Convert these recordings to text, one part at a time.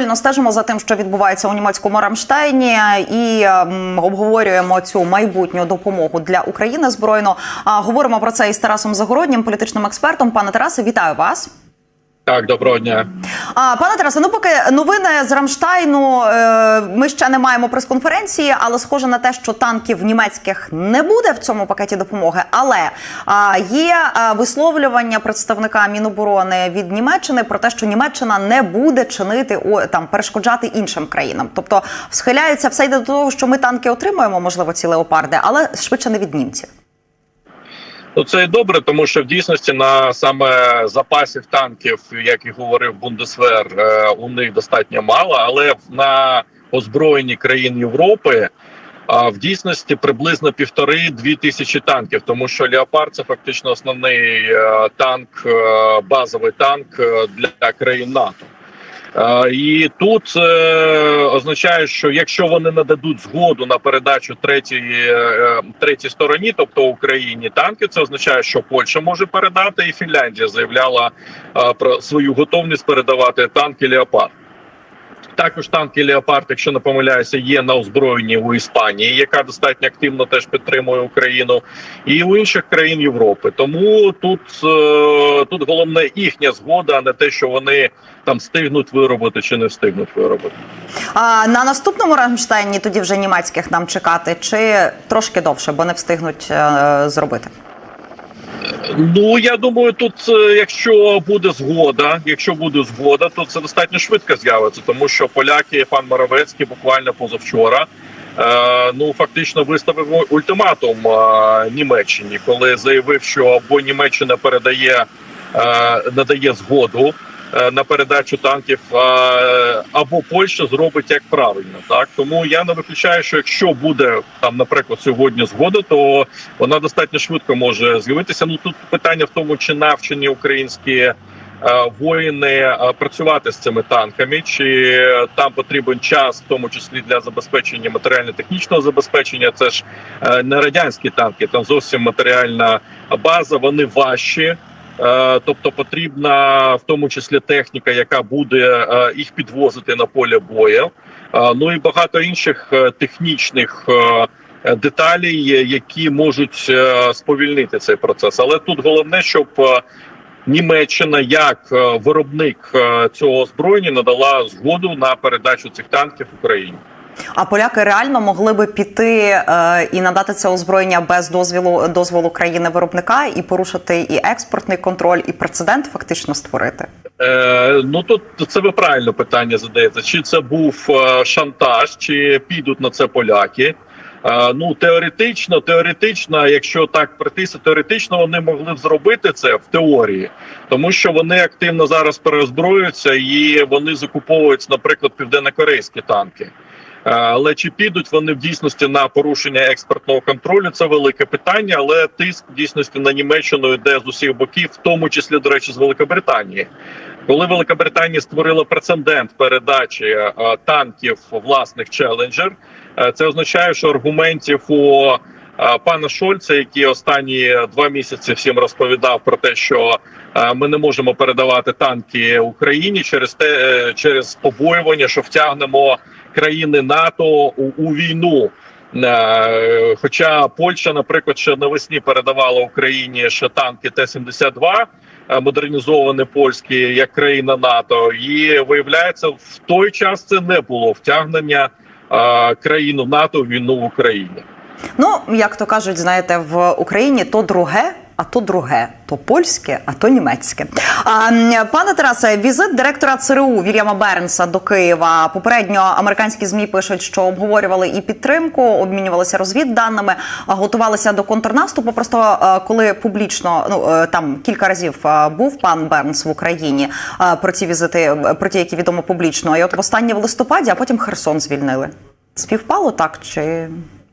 пильно стежимо за тим, що відбувається у німецькому Рамштайні, і ем, обговорюємо цю майбутню допомогу для України збройно. А говоримо про це із Тарасом Загороднім, політичним експертом. Пане Тарасе, вітаю вас. Так, доброго дня. А, пане Тарасе, ну поки новини з Рамштайну е, ми ще не маємо прес-конференції, але схоже на те, що танків німецьких не буде в цьому пакеті допомоги. Але є висловлювання представника Міноборони від Німеччини про те, що Німеччина не буде чинити там перешкоджати іншим країнам. Тобто схиляється все йде до того, що ми танки отримуємо, можливо, ці леопарди, але швидше не від німців. Ну це і добре, тому що в дійсності на саме запасів танків, як і говорив Бундесвер, е, у них достатньо мало, але на озброєнні країн Європи. А в дійсності приблизно півтори-дві тисячі танків, тому що Леопард це фактично основний е, танк, е, базовий танк е, для країн НАТО. Е, І тут е, означає, що якщо вони нададуть згоду на передачу третій, е, третій стороні, тобто Україні танки, це означає, що Польща може передати, і Фінляндія заявляла про свою готовність передавати танки Леопард. Також танки Леопард, якщо не помиляюся, є на озброєнні у Іспанії, яка достатньо активно теж підтримує Україну, і у інших країн Європи. Тому тут, е, тут головне їхня згода, а не те, що вони там встигнуть виробити чи не встигнуть виробити. А на наступному Рамштайні тоді вже німецьких нам чекати, чи трошки довше, бо не встигнуть е, зробити. Ну я думаю, тут, е, якщо буде згода, якщо буде згода, то це достатньо швидко з'явиться, тому що поляки, пан Моровецький, буквально позавчора. Е, ну фактично виставив ультиматум е, Німеччині, коли заявив, що або Німеччина передає надає згоду на передачу танків, е, або Польща зробить як правильно. Так тому я не виключаю, що якщо буде там, наприклад, сьогодні згода, то вона достатньо швидко може з'явитися. Ну тут питання в тому, чи навчені українські. е, Воїни е, працювати з цими танками, чи там потрібен час, в тому числі для забезпечення матеріально-технічного забезпечення. Це ж е, не радянські танки, там зовсім матеріальна база. Вони важчі, Е, тобто потрібна в тому числі техніка, яка буде е, їх підвозити на поле бою. Е, Ну і багато інших е, технічних е, е, деталей, е, які можуть е, сповільнити цей процес. Але тут головне, щоб е, Німеччина як е, виробник е, цього озброєння надала згоду на передачу цих танків Україні. А поляки реально могли би піти е, і надати це озброєння без дозволу дозволу країни виробника і порушити і експортний контроль, і прецедент фактично створити. Е, ну тут це ви правильно питання задаєте. Чи це був е, шантаж, чи підуть на це поляки? Е, ну теоретично, теоретично, якщо так притися, теоретично вони могли б зробити це в теорії, тому що вони активно зараз переозброюються і вони закуповують, наприклад, південнокорейські танки. Е, Але чи підуть вони в дійсності на порушення експортного контролю? Це велике питання, але тиск в дійсності на Німеччину йде з усіх боків, в тому числі, до речі, з Великобританії. Коли Великобританія створила прецедент передачі е, танків власних челенджер, е, це означає, що аргументів у пана Шольца, який останні два місяці всім розповідав про те, що ми не можемо передавати танки Україні через те, через побоювання, що втягнемо країни НАТО у, у війну. Е, Хоча Польща, наприклад, ще навесні передавала Україні ще танки Т-72, е, модернізовані польські як країна НАТО, і виявляється, в той час це не було втягнення е, країну НАТО в війну в Україні. Ну як то кажуть, знаєте, в Україні то друге. А то друге, то польське, а то німецьке. А, пане Тарасе, візит директора ЦРУ Вільяма Бернса до Києва. Попередньо американські змі пишуть, що обговорювали і підтримку, обмінювалися розвідданими, готувалися до контрнаступу. Просто е, коли публічно ну е, там кілька разів е, був пан Бернс в Україні про ці візити, про ті, які відомо публічно. І от востаннє в листопаді, а потім Херсон звільнили. Співпало так чи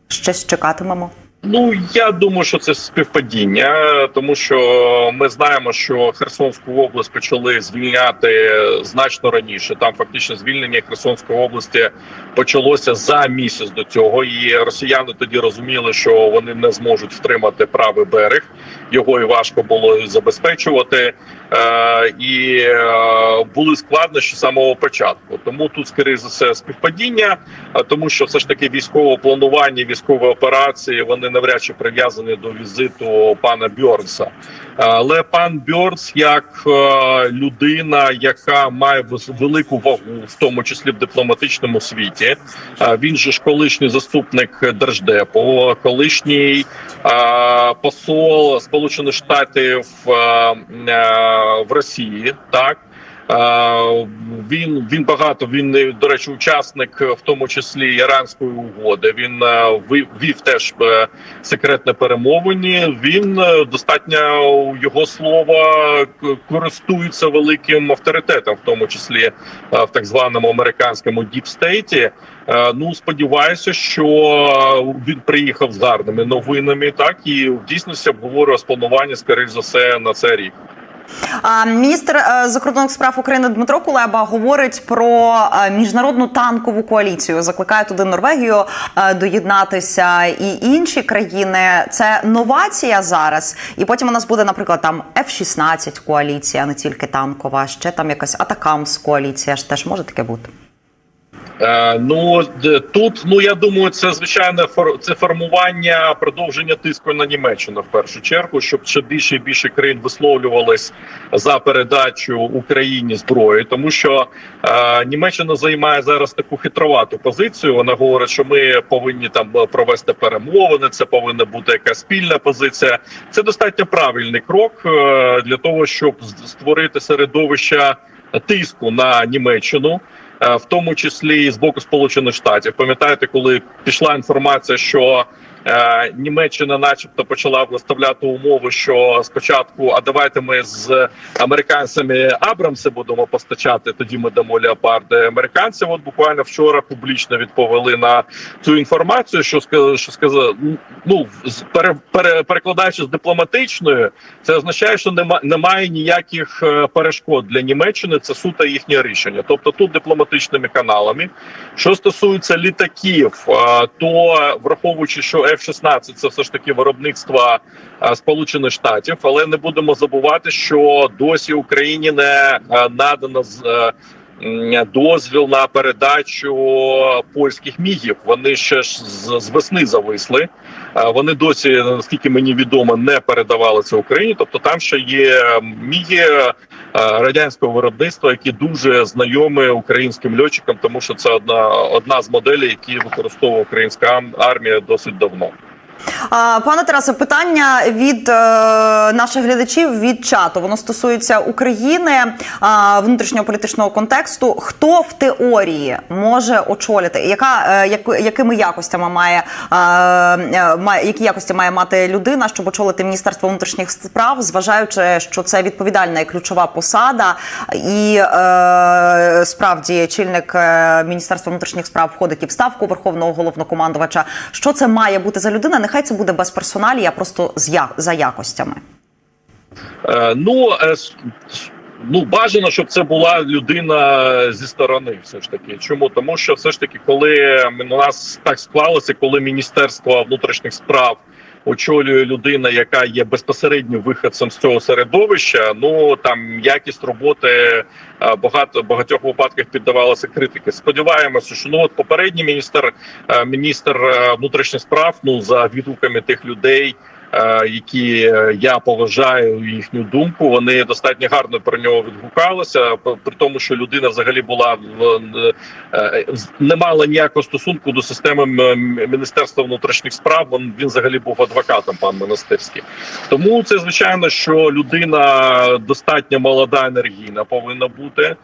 щось чекатимемо? Ну я думаю, що це співпадіння, тому що ми знаємо, що Херсонську область почали звільняти значно раніше. Там фактично звільнення Херсонської області почалося за місяць до цього. І росіяни тоді розуміли, що вони не зможуть втримати правий берег. Його і важко було забезпечувати. Е, і е, були складнощі з самого початку. Тому тут, скоріше за все, співпадіння, тому що все ж таки військове планування, військові операції вони навряд чи прив'язані до візиту пана Бьорнса. Але пан Бьорнс, як е, людина, яка має велику вагу, в тому числі в дипломатичному світі, він же ж колишній заступник держдепу, колишній посол Сполучених Штатів в Росії, так. Він він багато. Він до речі, учасник, в тому числі іранської угоди. Він е, вів теж е, секретне перемовини. Він е, достатньо його слова користується великим авторитетом, в тому числі в так званому американському діпстейті. Ну сподіваюся, що він приїхав з гарними новинами. Так і в дійсності обговорює спланування, скоріш за все, на цей рік. Міністр е, закордонних справ України Дмитро Кулеба говорить про е, міжнародну танкову коаліцію. Закликає туди Норвегію е, доєднатися і інші країни. Це новація зараз. І потім у нас буде, наприклад, там F-16 коаліція, не тільки танкова, ще там якась Атакамс коаліція. ж Теж може таке бути. Е, ну тут, ну я думаю, це звичайне фор- це формування продовження тиску на Німеччину в першу чергу, щоб ще більше і більше країн висловлювались за передачу Україні зброї, тому що е, Німеччина займає зараз таку хитровату позицію. Вона говорить, що ми повинні там провести перемовини. Це повинна бути якась спільна позиція. Це достатньо правильний крок е, для того, щоб створити середовище тиску на Німеччину. Е, в тому числі і з боку Сполучених Штатів. Пам'ятаєте, коли пішла інформація, що Німеччина, начебто, почала виставляти умови, що спочатку, а давайте ми з американцями Абрамси будемо постачати. Тоді ми дамо леопарди. Американці, от буквально вчора публічно відповіли на цю інформацію, що що сказали, ну з- пере, перекладаючи з дипломатичною, це означає, що нема, немає ніяких е, перешкод для Німеччини. Це суто їхнє рішення. Тобто тут дипломатичними каналами. Що стосується літаків, е, то враховуючи, що F-16 це все ж таки виробництво е, Сполучених Штатів, але не будемо забувати, що досі Україні не е, надано е, Дозвіл на передачу польських мігів. Вони ще ж з, весни зависли. Вони досі, наскільки мені відомо, не передавали це Україні. Тобто там ще є міги е, радянського виробництва, які дуже знайомі українським льотчикам, тому що це одна одна з моделей, які використовує українська армія досить давно. Пане Тарасе, питання від е, наших глядачів від чату. Воно стосується України, внутрішнього політичного контексту. Хто в теорії може очолити? Яка е, якими якостями має, е, які якості має мати людина, щоб очолити міністерство внутрішніх справ, зважаючи, що це відповідальна і ключова посада, і справді чільник міністерства внутрішніх справ входить і в ставку верховного головнокомандувача. Що це має бути за людина? Нехай це буде без персоналі, а просто за якостями. Е, ну е, ну бажано, щоб це була людина зі сторони. Все ж таки, чому тому, що все ж таки, коли у нас так склалося, коли міністерство внутрішніх справ. Очолює людина, яка є безпосередньо виходцем з цього середовища. Ну там якість роботи е, багато багатьох випадках піддавалася критики. Сподіваємося, що ну от попередній міністр, е, міністр е, внутрішніх справ, ну за відгуками тих людей, які е, я поважаю їхню думку. Вони достатньо гарно про нього відгукалися. При тому, що людина взагалі була в е, не мала ніякого стосунку до системи міністерства внутрішніх справ. Він, він взагалі був адвокатом, пан Монастирський. Тому це звичайно, що людина достатньо молода, енергійна повинна бути, е,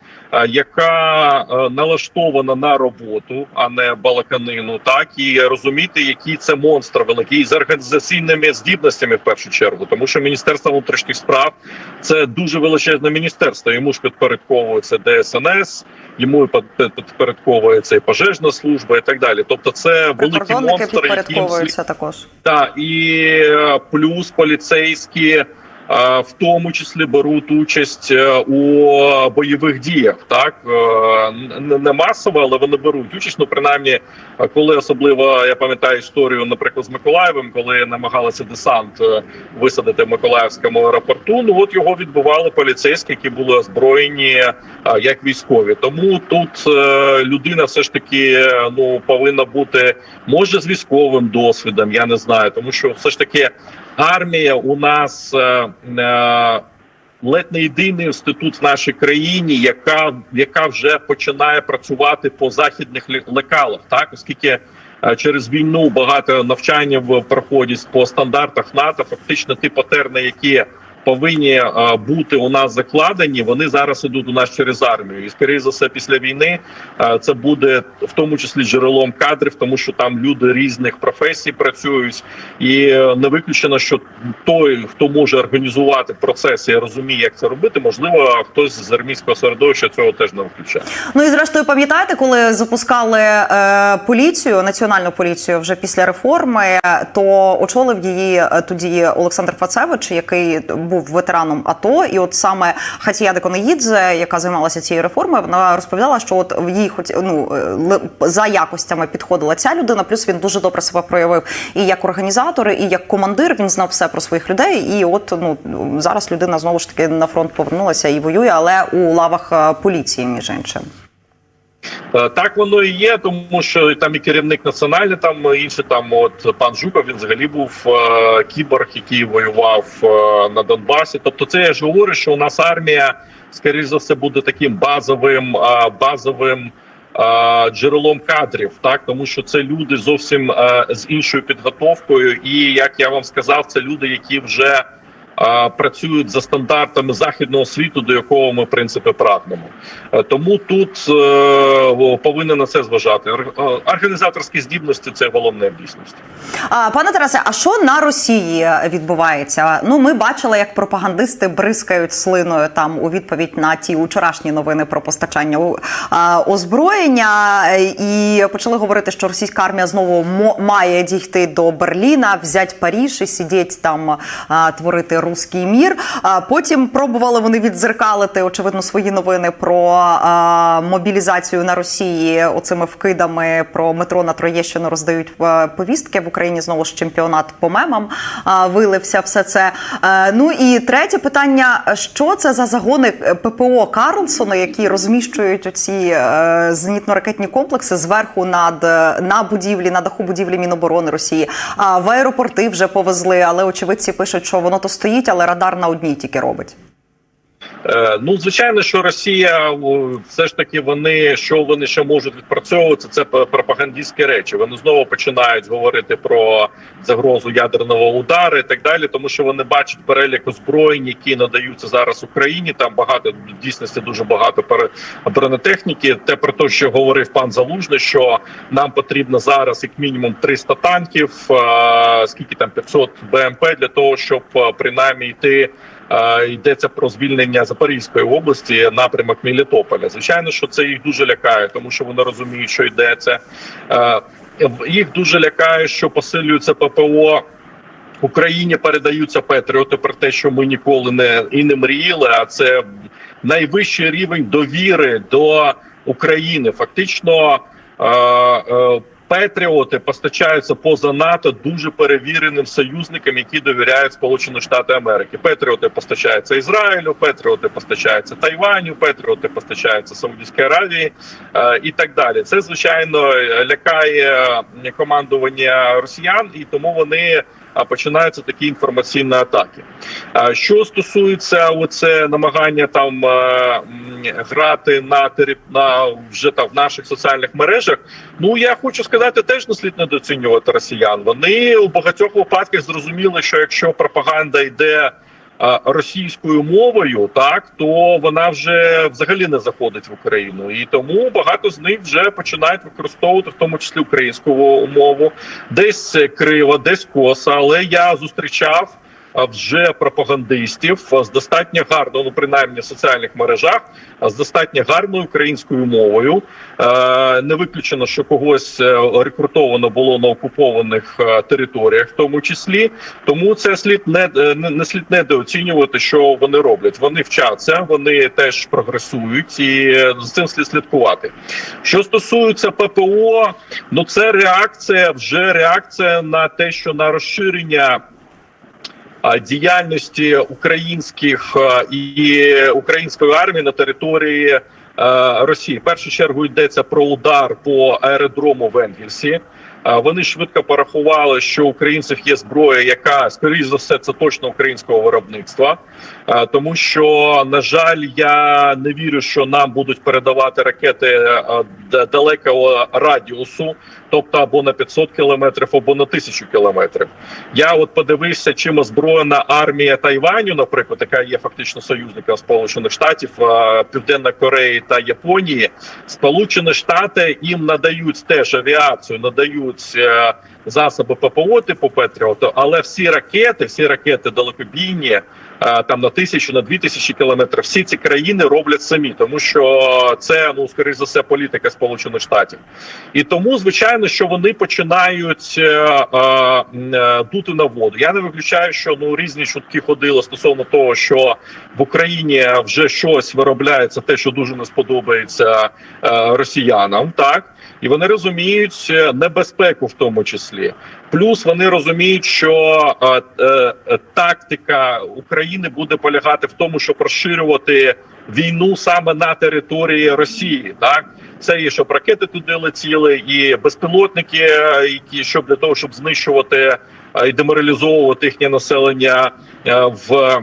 яка е, налаштована на роботу, а не балаканину, так і розуміти, який це монстр великий з організаційними здібностями в першу чергу, тому що міністерство внутрішніх справ це дуже величезне міністерство. Йому ж підпорядковується ДСНС, йому підпорядковується і пожежна служба, і так далі. Тобто, це великий монстр, яким також. так, і е, плюс поліцейські в тому числі беруть участь е, у бойових діях. Так Е, не масово, але вони беруть участь. Ну принаймні, е, коли особливо я пам'ятаю історію, наприклад, з Миколаєвим, коли намагалися десант е, висадити в Миколаївському аеропорту. Ну от його відбували поліцейські, які були озброєні е, як військові. Тому тут е, людина все ж таки е, ну повинна бути може з військовим досвідом. Я не знаю, тому що все ж таки армія у нас. Е, е, Ледь не єдиний інститут в нашій країні, яка яка вже починає працювати по західних лекалах, так оскільки е, через війну багато навчання в- проходять по стандартах НАТО. Фактично, ті патерни, які повинні е, бути у нас закладені, вони зараз ідуть у нас через армію. І скоріше за все, після війни е, це буде в тому числі джерелом кадрів, тому що там люди різних професій працюють, і е, не виключено, що той, хто може організувати процес і розуміє, як це робити, можливо, хтось з армійського середовища цього теж не виключає. Ну і зрештою, пам'ятаєте, коли запускали е, поліцію, національну поліцію вже після реформи, то очолив її тоді Олександр Фацевич, який ветераном АТО, і от саме Хатія Деконеїдзе, яка займалася цією реформою, вона розповідала, що от в їй хоч ну е, за якостями підходила ця людина. Плюс він дуже добре себе проявив і як організатор, і як командир. Він знав все про своїх людей. І от ну зараз людина знову ж таки на фронт повернулася і воює, але у лавах е, поліції, між іншим. Е, Так воно і є, тому що там і керівник національний, там інші там, от пан Жуков, він взагалі був е, кіборг, який воював е, на Донбасі. Тобто, це я ж говорю, що у нас армія, скоріш за все, буде таким базовим е, базовим. е, Джерелом кадрів, так тому що це люди зовсім е, з іншою підготовкою, і як я вам сказав, це люди, які вже працюють за стандартами західного світу, до якого ми в принципі прагнемо. Е, Тому тут е, повинен на це зважати. Організаторські здібності це головне в дійсності. А, пане Тарасе, а що на Росії відбувається? Ну, ми бачили, як пропагандисти бризкають слиною там у відповідь на ті вчорашні новини про постачання озброєння, і почали говорити, що російська армія знову має дійти до Берліна, взяти Паріж і сидіти там творити руський мір. А потім пробували вони віддзеркалити очевидно свої новини про мобілізацію на Росії оцими вкидами про метро на Троєщину роздають е, повістки в Україні. Знову ж чемпіонат по мемам вилився все це. Е, Ну і третє питання: що це за загони ППО Карлсона, які розміщують оці е, зенітно-ракетні комплекси зверху над на будівлі, на даху будівлі Міноборони Росії. А в аеропорти вже повезли, але очевидці пишуть, що воно то стоїть, але радар на одній тільки робить. Е, Ну, звичайно, що Росія все ж таки вони що вони ще можуть відпрацьовувати, це пропагандистські речі. Вони знову починають говорити про загрозу ядерного удару і так далі, тому що вони бачать перелік озброєнь, які надаються зараз Україні. Там багато в дійсності дуже багато бронетехніки. Те про те, що говорив пан Залужний, що нам потрібно зараз як мінімум 300 танків, е, скільки там 500 БМП для того, щоб е, принаймні йти. Йдеться про звільнення Запорізької області, напрямок Мелітополя. Звичайно, що це їх дуже лякає, тому що вони розуміють, що йдеться. Їх дуже лякає, що посилюється ППО. Україні передаються Петріоти про те, що ми ніколи не і не мріяли. А це найвищий рівень довіри до України. Фактично, е, Петріоти постачаються поза НАТО дуже перевіреним союзникам, які довіряють Сполучені Штати Америки. Петріоти постачаються Ізраїлю, Петріоти постачаються Тайваню, Петріоти постачаються Саудівській Аравії е, і так далі. Це звичайно лякає командування росіян, і тому вони починаються такі інформаційні атаки. А що стосується оце намагання там е, грати на на вже там в наших соціальних мережах, ну я хочу сказати, теж не слід недооцінювати росіян. Вони у багатьох випадках зрозуміли, що якщо пропаганда йде. Російською мовою, так то вона вже взагалі не заходить в Україну, і тому багато з них вже починають використовувати, в тому числі українську мову, десь криво, десь коса. Але я зустрічав вже пропагандистів з достатньо гарно, ну принаймні в соціальних мережах, з достатньо гарною українською мовою. Не виключено, що когось е, рекрутовано було на окупованих е, територіях, в тому числі. Тому це слід не, е, не не слід недооцінювати, що вони роблять. Вони вчаться, вони теж прогресують, і з цим слід слідкувати. Що стосується ППО, ну це реакція, вже реакція на те, що на розширення. Діяльності українських і української армії на території е, Росії. В першу чергу йдеться про удар по аеродрому в Енгельсі. Е, Вони швидко порахували, що українців є зброя, яка скоріш за все це точно українського виробництва, Е, тому що на жаль, я не вірю, що нам будуть передавати ракети далекого радіусу, тобто або на 500 кілометрів, або на 1000 кілометрів. Я от подивився, чим озброєна армія Тайваню, наприклад, яка є фактично союзником Сполучених Штатів, е, Південної Кореї та Японії. Сполучені Штати їм надають теж авіацію, надають е, засоби ППО типу Петріоту, але всі ракети, всі ракети далекобійні. Там на тисячу, на дві тисячі кілометрів. Всі ці країни роблять самі, тому що це ну скоріш за все політика Сполучених Штатів, і тому звичайно, що вони починають е, е, е, дути на воду. Я не виключаю, що ну різні чутки ходили стосовно того, що в Україні вже щось виробляється, те, що дуже не сподобається росіянам, так і вони розуміють небезпеку в тому числі. Плюс вони розуміють, що е, е, тактика України буде полягати в тому, щоб розширювати війну саме на території Росії. Так це і щоб ракети туди летіли, і безпілотники, е, які щоб для того, щоб знищувати е, і деморалізовувати їхнє населення е, в.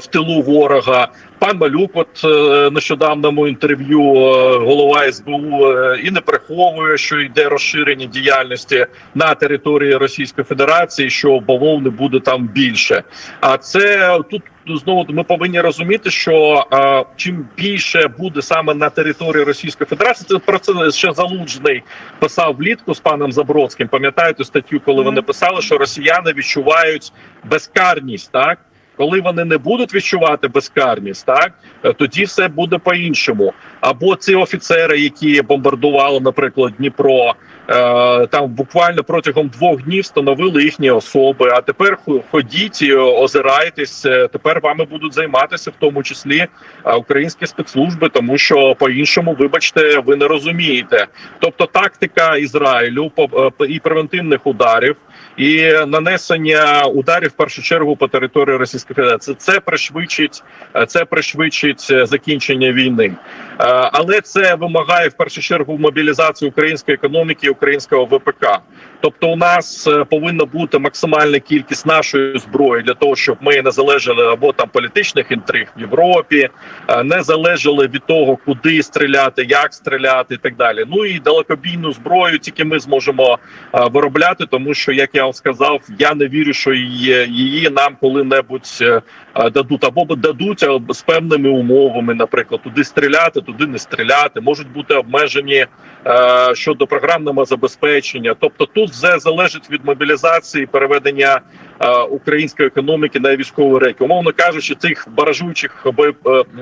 В тилу ворога пан Малюк, от е, нещодавному інтерв'ю е, голова СБУ е, і не приховує, що йде розширення діяльності на території Російської Федерації, що бавовни буде там більше. А це тут знову ми повинні розуміти, що е, чим більше буде саме на території Російської Федерації, це про це ще залужний писав влітку з паном Забродським. Пам'ятаєте статтю, коли вони писали, що росіяни відчувають безкарність, так. Коли вони не будуть відчувати безкарність, так е, тоді все буде по-іншому. Або ці офіцери, які бомбардували, наприклад, Дніпро, там буквально протягом двох днів встановили їхні особи. А тепер ходіть, озирайтесь. е, Тепер вами будуть займатися, в тому числі е, українські спецслужби, тому що по-іншому, вибачте, ви не розумієте. Тобто тактика Ізраїлю е, і превентивних ударів і нанесення ударів в першу чергу по території Російської Федерації. Це пришвидшить е, це пришвидшить е, закінчення війни, Е, але це вимагає в першу чергу мобілізації української економіки, і українського ВПК. Тобто, у нас е, повинна бути максимальна кількість нашої зброї для того, щоб ми не залежали або там політичних інтриг в Європі, е, не залежали від того, куди стріляти, як стріляти, і так далі. Ну і далекобійну зброю тільки ми зможемо е, виробляти, тому що як я вам сказав, я не вірю, що її, нам коли-небудь е, е, дадуть або дадуть з певними умовами, наприклад, туди стріляти, туди не стріляти, можуть бути обмежені е, щодо програмного забезпечення. Тобто, тут все залежить від мобілізації, переведення е, української економіки на військові рейки. Умовно кажучи, цих баражуючих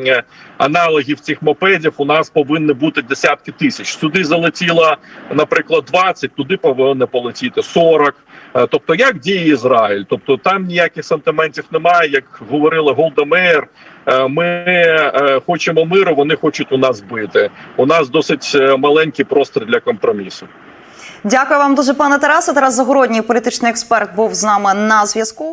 е, аналогів цих мопедів у нас повинні бути десятки тисяч. Сюди залетіло, наприклад, 20, туди повинно полетіти 40. Е, Тобто, як діє Ізраїль? Тобто там ніяких сантиментів немає, як говорила Голда Меєр. е, Ми е, хочемо миру, вони хочуть у нас бити. У нас досить маленький простір для компромісу. Дякую вам дуже, пане Тарасе. Тарас Загородній, політичний експерт, був з нами на зв'язку.